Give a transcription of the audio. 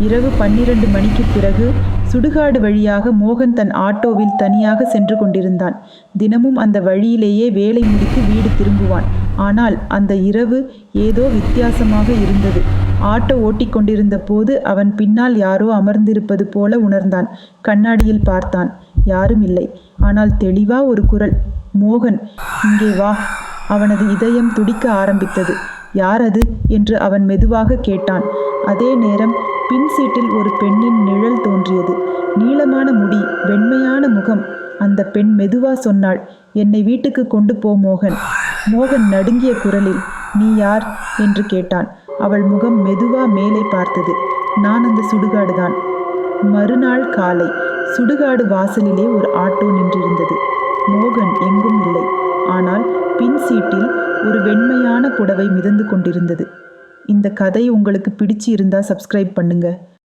இரவு பன்னிரண்டு மணிக்குப் பிறகு சுடுகாடு வழியாக மோகன் தன் ஆட்டோவில் தனியாக சென்று கொண்டிருந்தான். தினமும் அந்த வழியிலேயே வேலை முடித்து வீடு திரும்புவான். ஆனால் அந்த இரவு ஏதோ வித்தியாசமாக இருந்தது. ஆட்டோ ஓட்டிக்கொண்டிருந்த போது அவன் பின்னால் யாரோ அமர்ந்திருப்பது போல உணர்ந்தான். கண்ணாடியில் பார்த்தான். யாரும் இல்லை. ஆனால் தெளிவா ஒரு குரல். மோகன் இங்கே வா. அவனது இதயம் துடிக்க ஆரம்பித்தது. யார் அது? என்று அவன் மெதுவாக கேட்டான். அதே நேரம் பின் சீட்டில் ஒரு பெண்ணின் நிழல் தோன்றியது. நீளமான முடி வெண்மையான முகம். அந்த பெண் மெதுவா சொன்னாள் என்னை வீட்டுக்கு கொண்டு போ மோகன். மோகன் நடுங்கிய குரலில் நீ யார்? என்று கேட்டான். அவள் முகம் மெதுவா மேலே பார்த்தது. நான் அந்த சுடுகாடுதான். மறுநாள் காலை சுடுகாடு வாசலிலே ஒரு ஆட்டோ நின்றிருந்தது. மோகன் எங்கும் இல்லை. ஆனால் பின் சீட்டில் ஒரு வெண்மையான புடவை மிதந்து கொண்டிருந்தது. இந்த கதை உங்களுக்கு பிடிச்சு இருந்தால் சப்ஸ்கிரைப் பண்ணுங்கள்